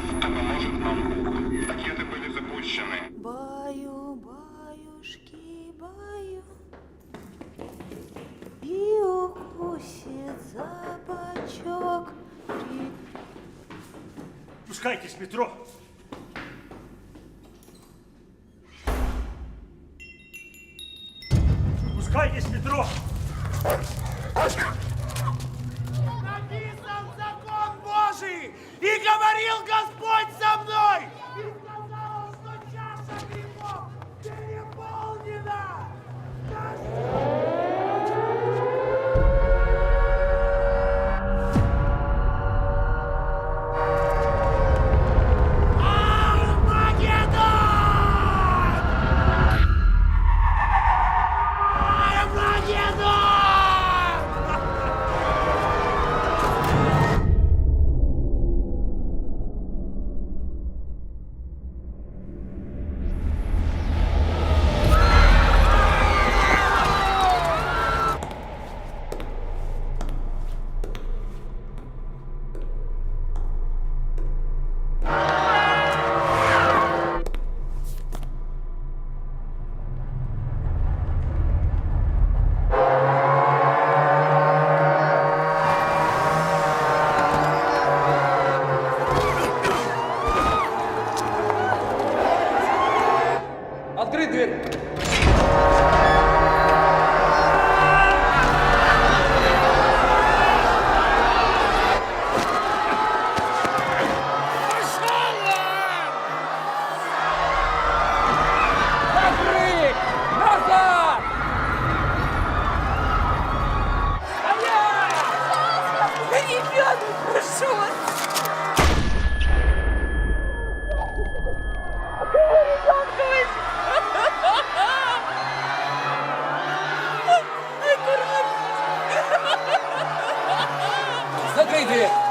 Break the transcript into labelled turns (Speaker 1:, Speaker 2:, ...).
Speaker 1: допоможуть нам Бог. Пакети були запущені.
Speaker 2: Баю, баюшки, баю. И укусит за бочок.
Speaker 1: Пускайтесь, метро. Пускайтесь, метро.
Speaker 2: Написан за говорил Господь со мной, и сказал, что чаша грехов переполнена. Армагеддон! 可以